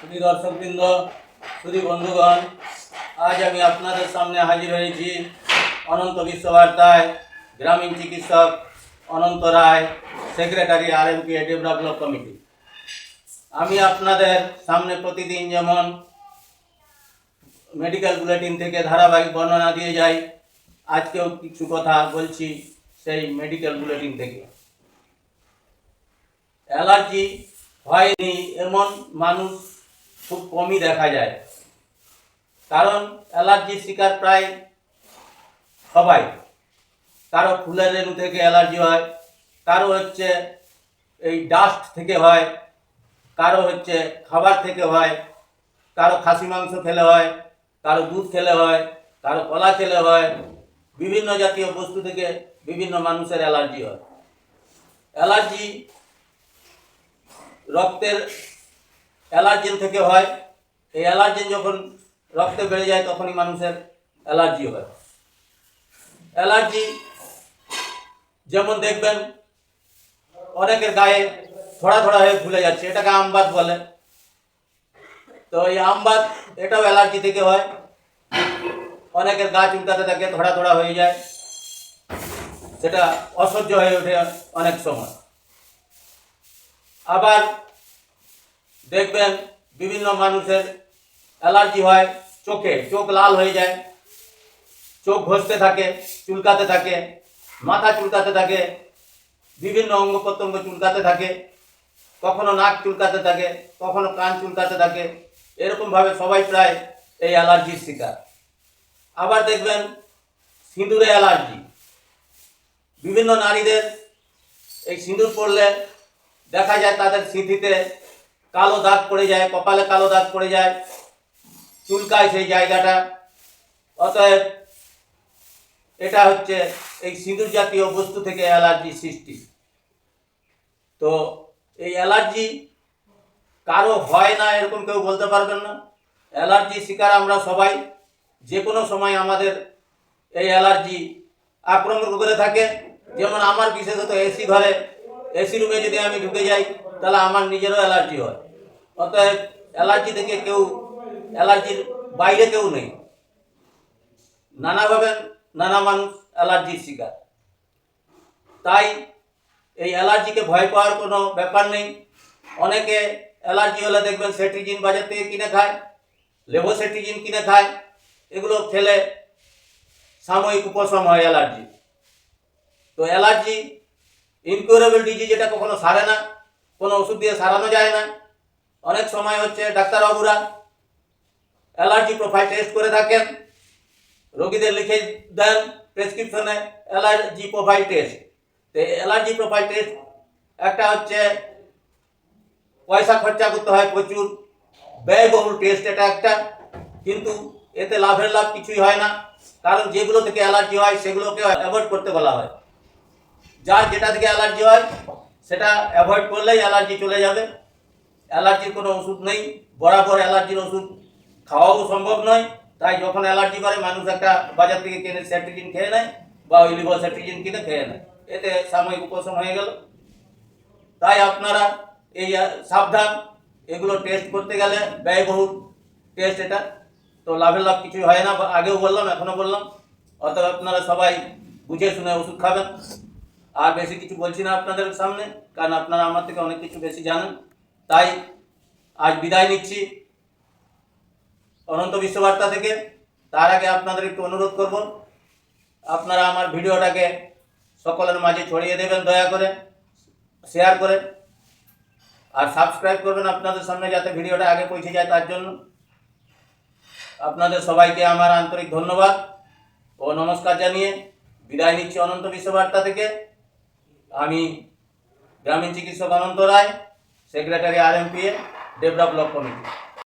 শুধু দর্শকবৃন্দ শুধু বন্ধুগণ, আজ আমি আপনাদের সামনে হাজির হয়েছি অনন্ত বিশ্ববার্তায় গ্রামীণ চিকিৎসক Ananta Roy, secretary R M P development committee আমি আপনাদের সামনে প্রতিদিন যেমন মেডিকেল বুলেটিন থেকে ধারাবাহিক বর্ণনা দিয়ে যাই, আজকেও কিছু কথা বলছি সেই মেডিকেল বুলেটিন থেকে। অ্যালার্জি হয়নি এমন মানুষ খুব কমই দেখা যায়। কারণ অ্যালার্জির শিকার প্রায় সবাই। কারও ফুলের রেণু থেকে অ্যালার্জি হয়, কারও হচ্ছে এই ডাস্ট থেকে হয়, কারও হচ্ছে খাবার থেকে হয়, কারও খাসি মাংস খেলে হয়, কারও দুধ খেলে হয়, কারও কলা খেলে হয়, বিভিন্ন জাতীয় বস্তু থেকে বিভিন্ন মানুষের অ্যালার্জি হয়। অ্যালার্জি রক্তের অ্যালার্জেন থেকে হয়। এই অ্যালার্জেন যখন রক্তে বেড়ে যায়, তখনই মানুষের অ্যালার্জি হয়। অ্যালার্জি যেমন দেখবেন, অনেকের গায়ে থোড়া থোড়া হয়ে ফুলে যাচ্ছে, এটাকে আমবাত বলে। তো এই আমবাত এটাও অ্যালার্জি থেকে হয়। অনেকের গা চুলকাতে থাকে থোড়া থোড়া হয়ে যায়। সেটা অসহ্য হয়ে ওঠে অনেক সময়। আবার দেখবেন বিভিন্ন মানুষের অ্যালার্জি হয়, চোখে চোখ লাল হয়ে যায়, চোখ ঘষতে থাকে, চুলকাতে থাকে, মাথা চুলকাতে থাকে, বিভিন্ন অঙ্গ প্রত্যঙ্গ চুলকাতে থাকে, কখনো নাক চুলকাতে থাকে, কখনো কান চুলকাতে থাকে, এরকমভাবে সবাই প্রায় এই অ্যালার্জির শিকার। আবার দেখবেন সিঁদুরে অ্যালার্জি। বিভিন্ন নারীদের এই সিঁদুর পড়লে দেখা যায় তাদের স্মৃতিতে কালো দাগ পড়ে যায়, কপালে কালো দাগ পড়ে যায়, চুলকায় সেই জায়গাটা। অতএব এটা হচ্ছে এই সিঁদুর জাতীয় বস্তু থেকে অ্যালার্জি সৃষ্টি। তো এই অ্যালার্জি কারও হয় না এরকম কেউ বলতে পারবেন না। অ্যালার্জি শিকার আমরা সবাই। যে কোনো সময় আমাদের এই অ্যালার্জি আক্রমণ করে থাকে। যেমন আমার বিশেষত এসি ঘরে, এসি রুমে যদি আমি ঢুকে যাই, তাহলে আমার নিজেরও অ্যালার্জি হয়। অতএব অ্যালার্জি থেকে কেউ, অ্যালার্জির বাইরে কেউ নেই। নানাভাবে নানা মানুষ অ্যালার্জির শিকার। তাই এই অ্যালার্জিকে ভয় পাওয়ার কোনো ব্যাপার নেই। অনেকে অ্যালার্জি হলে দেখবেন সেট্রিজিন বাজার থেকে কিনে খায় লেভোসেট্রিজিন কিনে খায়। এগুলো খেলে সাময়িক উপশম হয় অ্যালার্জি। তো অ্যালার্জি ইনকিউরেবল ডিজিজ এটা কখনো সারে না, কোনো ওষুধ দিয়ে সারানো যায় না। অনেক সময় হচ্ছে ডাক্তারবাবুরা অ্যালার্জি প্রোফাইল টেস্ট করে থাকেন, রোগীদের লিখে দেন প্রেসক্রিপশনে অ্যালার্জি প্রোফাইল টেস্ট তো অ্যালার্জি প্রোফাইল টেস্ট একটা হচ্ছে পয়সা খরচা করতে হয় প্রচুর, ব্যয়বহুল টেস্ট এটা একটা, কিন্তু এতে লাভের লাভ কিছুই হয় না, কারণ যেগুলো থেকে অ্যালার্জি হয় সেগুলোকে অ্যাভয়েড করতে বলা হয়। যার যেটা থেকে অ্যালার্জি হয় সেটা অ্যাভয়েড করলেই অ্যালার্জি চলে যাবে। অ্যালার্জির কোনো ওষুধ নেই, বরাবর অ্যালার্জির ওষুধ খাওয়াও সম্ভব নয়। তাই যখন অ্যালার্জি করে, মানুষ একটা বাজার থেকে কিনে স্যাট্রিজিন খেয়ে নেয় বা ওই লিভার স্যাট্রিজিন কিনে খেয়ে নেয়। এতে সাময়িক উপশম হয়ে গেল। তাই আপনারা এই সাবধান। এগুলো টেস্ট করতে গেলে ব্যয়বহুল টেস্ট এটা। তো লাভের লাভ কিছুই হয় না, আগেও বললাম, এখনও বললাম। অতএব আপনারা সবাই বুঝে শুনে ওষুধ খাবেন। আর বেশি কিছু বলছি না আপনাদের সামনে, কারণ আপনারা আমার থেকে অনেক কিছু বেশি জানেন। তাই আজ বিদায় নিচ্ছি। অনন্ত বিশ্ববার্তা থেকে। তার আগে আপনাদের একটু অনুরোধ করব, আপনারা আমার ভিডিওটাকে সকলের মাঝে ছড়িয়ে দেবেন দয়া করে শেয়ার করে, আর সাবস্ক্রাইব করবেন আপনাদের সামনে যাতে ভিডিওটা আগে পৌঁছে যায় তার জন্য। আপনাদের সবাইকে আমার আন্তরিক ধন্যবাদ ও নমস্কার জানিয়ে বিদায় নিচ্ছি অনন্ত বিশ্ববার্তা থেকে। আমি গ্রামীণ চিকিৎসক Ananta Roy. Secretary R M P A develop committee.